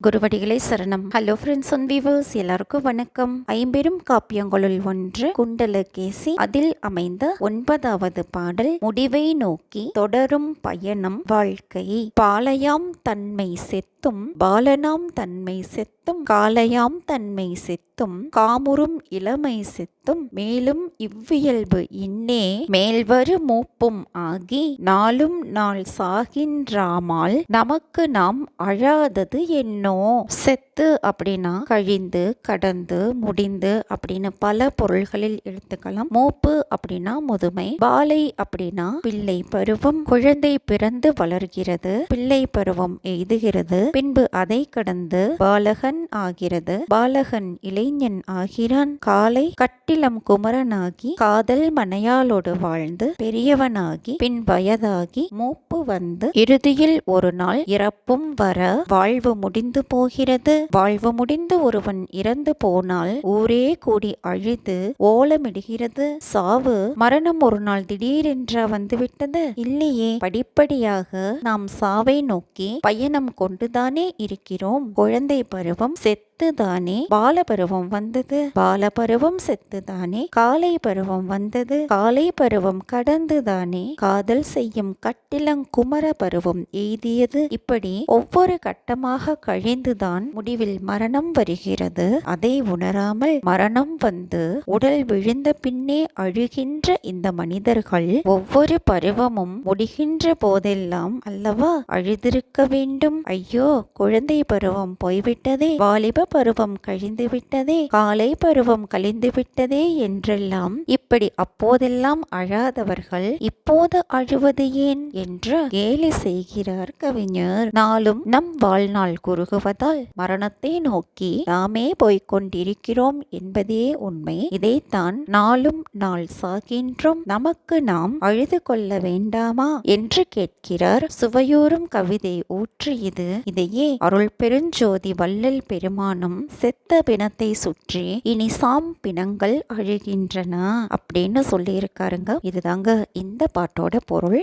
குருவடிகளை சரணம். Hello friends and viewers எல்லாருக்கும் வணக்கம். ஐம்பெரும் காப்பியங்களுள் ஒன்று குண்டலகேசி. அதில் அமைந்த ஒன்பதாவது பாடல் முடிவை நோக்கி தொடரும் பயணம் வாழ்க்கை பாலையாம் தன்மை செத்தும் பாலனாம் தன்மை செத்தும் காலையாம் தன்மை செத்தும் காமுறும் இளமை செத்தும் மேலும் இவ்வியல்பு இன்னே மேல்வரு மூப்பும் ஆகி நாளும் நாள் சாகின்றாமால் நமக்கு நாம் அழாதது என்னோ பண்ணுவோம் செத்து அப்படின்னா கழிந்து கடந்து முடிந்து அப்படின்னு பல பொருள்களில் எடுத்துக்கலாம். மூப்பு அப்படின்னா முதுமை பாலை அப்படின்னா பிள்ளை பருவம் குழந்தை பிறந்து வளர்கிறது பிள்ளை பருவம் எய்துகிறது பின்பு அதை கடந்து பாலகன் ஆகிறது பாலகன் இளைஞன் ஆகிறான் காலை கட்டிலம் குமரனாகி காதல் மனையாளோடு வாழ்ந்து பெரியவனாகி பின் வயதாகி மூப்பு வந்து இறுதியில் ஒரு நாள் இறப்பும் வர வாழ்வு முடிந்து போகிறது. வாழ்வு முடிந்து ஒருவன் இறந்து போனால் ஊரே கூடி அழுது ஓலமிடுகிறது. சாவு மரணம் ஒரு நாள் திடீரென்று வந்துவிட்டது. இல்லையே படிப்படியாக நாம் சாவை நோக்கி பயணம் கொண்டுதானே இருக்கிறோம். குழந்தை பருவம் செத்து செத்துதானே? பாலபருவம் வந்தது. பாலபருவம் செத்துதானே? காலை பருவம் வந்தது. காலை பருவம் கடந்துதானே? காதல் செய்யும் கட்டிலங்குமர பருவம் எய்தியது. இப்படி ஒவ்வொரு கட்டமாக கழிந்துதான் முடிவில் மரணம் வருகிறது. அதை உணராமல் மரணம் வந்து உடல் விழுந்த பின்னே அழுகின்ற இந்த மனிதர்கள் ஒவ்வொரு பருவமும் முடிகின்ற போதெல்லாம் அல்லவா? அழுதிருக்க வேண்டும். ஐயோ குழந்தை பருவம் போய்விட்டதே. வாலிப பருவம் கழிந்து விட்டதே காலை பருவம் கழிந்து விட்டதே என்றெல்லாம் இப்படி அப்போதெல்லாம் அழாதவர்கள் இப்போது அழுவது ஏன் என்று கேலி செய்கிறார் கவிஞர். நாளும் நம் வாழ்நாள் குறுகுவதால் மரணத்தை நோக்கி நாமே போய்கொண்டிருக்கிறோம் என்பதே உண்மை. இதைத்தான் நாளும் நாள் சாகின்றோம். நமக்கு நாம் அழுது கொள்ள வேண்டாமா என்று கேட்கிறார் சுவையூறும் கவிதை ஊற்று இது. இதையே அருள் பெருஞ்சோதி வள்ளல் பெருமான் பிணம் செத்த பிணத்தை சுற்றி இனி சாம் பிணங்கள் அழுகின்றன அப்படின்னு சொல்லியிருக்காருங்க. இதுதாங்க இந்த பாட்டோட பொருள்.